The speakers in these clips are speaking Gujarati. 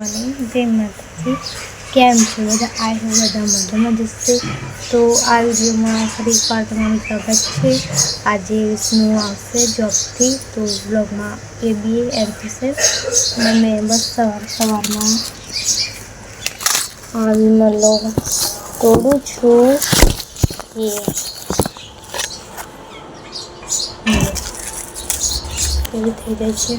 અને જય કેમ છે? બધા આઈ હો બધા મજામાં જશે તો આ વિડીયોમાં ફરી એકવાર તમારું સ્વાગત છે. આજે વિષ્ણુ આવશે જોબથી. તો બ્લોગમાં એ બી એમ થશે. અને મેં બસ સવાર સવારમાં આવી મલો તોડું છું. એ. એવી થઈ જાય છે?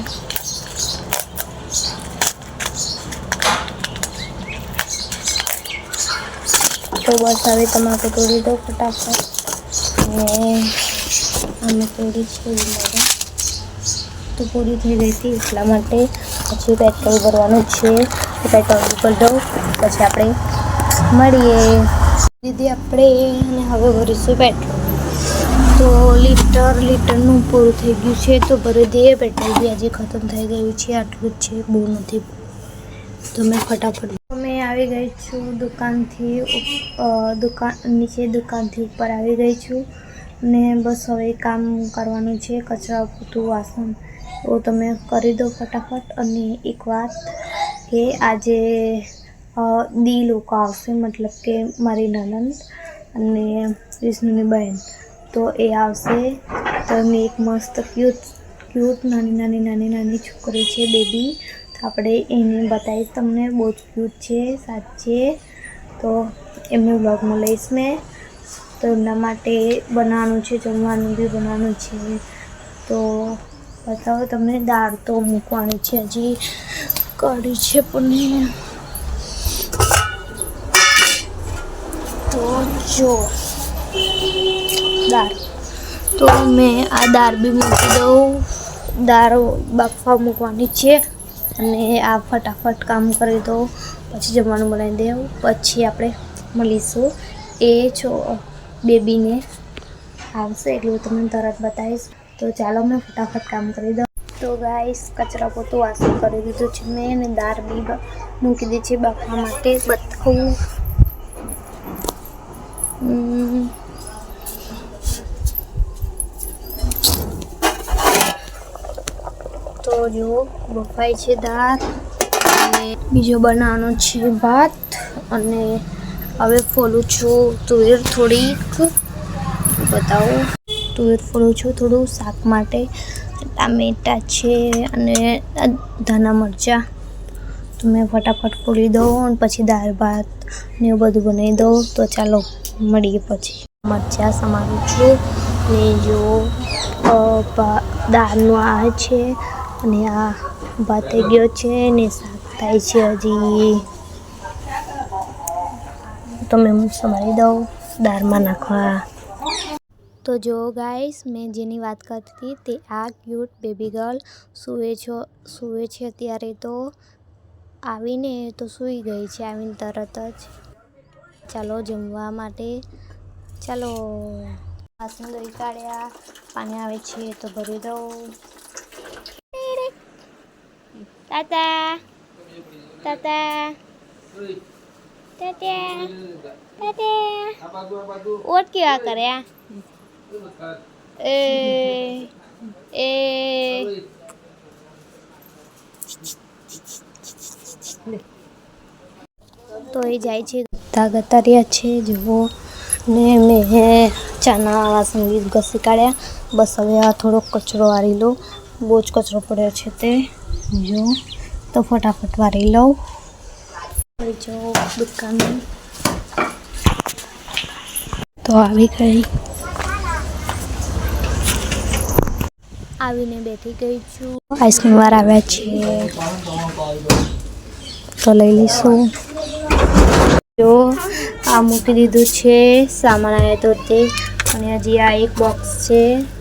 તો બસ હવે તમારે તોડી દો ફટાફટ. અને અમે તોડી છે બધા તો પૂરી થઈ ગઈ હતી એટલા માટે પછી પેટ્રોલ ભરવાનું છે. પેટ્રોલ ઉપર દઉં, પછી આપણે મળીએ. દીદી, આપણે હવે ભરીશું પેટ્રોલ તો લીટર, લીટરનું પૂરું થઈ ગયું છે. તો ભરી દઈએ પેટ્રોલ બી આજે ખતમ થઈ ગયું છે. આટલું જ છે, બહુ નથી. તમે ફટાફટ આવી ગઈ છું, દુકાનથી દુકાન નીચે દુકાનથી ઉપર આવી ગઈ છું. ને બસ હવે કામ કરવાનું છે, કચરા, પોતું, વાસણ, તો તમે કરી દો ફટાફટ. અને એક વાત કે આજે દી લોકો આવશે, મતલબ કે મારી નનંદ અને વિષ્ણુની બહેન. તો એ આવશે. તો એમની એક મસ્ત ક્યુટ ક્યુટ નાની નાની નાની નાની છોકરી છે, બેબી. આપણે એને બતાવીશ તમને. બહુ જ ક્યુટ છે, સાચે તો એમને બ્લોગમાં લઈશ મેં. તો એમના માટે બનાવવાનું છે, જમવાનું બી બનાવવાનું છે. તો બતાવો તમને, દાળ તો મૂકવાની છે હજી. કઢી છે પણ તો જો, દાળ. તો મેં આ દાળ બી મૂકી દઉં. દાળ બાફવા મૂકવાની છે. અને આ ફટાફટ કામ કરી દો. પછી જમવાનું બનાવી દેવું. પછી આપણે મળીશું. એ છો બેબીને આવશે એટલે તમને તરત બતાવીશ. તો ચાલો મેં ફટાફટ કામ કરી દઉં. તો ગાઈસ કચરા પોતું વાસણ કરી દીધું છે મેં અને દાળ બી મૂકી દીધી છે બાફવા માટે. બતાવું હમ. તો જો બફાઈ છે દાળ અને બીજો બનાવવાનો છે ભાત અને હવે ફોલું છું તુવેર થોડીક. બતાવો. તુવેર ફોલું છું થોડું શાક માટે. ટામેટા છે અને ધાણા મરચાં. તો મેં ફટાફટ ફોલી દઉં અને પછી દાળ ભાત ને એવું બધું બનાવી દઉં. તો ચાલો, મળીએ પછી. મરચાં સમારું છું ને જો દાળનું આ છે. અને આ ભાતે ગયો છે ને શાક થાય છે હજી. તો મેં સમારી દઉં દાળમાં નાખવા. તો જો ગાઈસ, મેં જેની વાત કરતી હતી તે આ ક્યુટ બેબી ગર્લ સૂવે છો, સૂવે છે અત્યારે તો. આવીને તો સૂઈ ગઈ છે, આવીને તરત જ. ચાલો જમવા માટે. ચાલો. વાસણ દોઈ કાઢ્યા, પાણી આવે છે તો ભરી દઉં. તાતા તાતા તાતા તાતા ઓટ કેવા કર્યા એ એ તો એ જાય છે. ગતા ગતા રહ્યા છે જુઓ. ને મેં ચાના વાસણ બી ઘસી કાઢ્યા. બસ હવે આ થોડોક કચરો વાળી લઉં. બહુ જ કચરો પડ્યો છે તે. જો, તો ફટાફટ વાળી લઉં. જો દુકાન તો આવી ગઈ. આવીને બેઠી ગઈ છું. આઈસ્ક્રીમ વાર આવ્યા છે. તો લઈ લઈશું. જો, આ મૂકી દીધું છે. સામાન આવ્યો તો તે. અને હજી આ એક બોક્સ છે.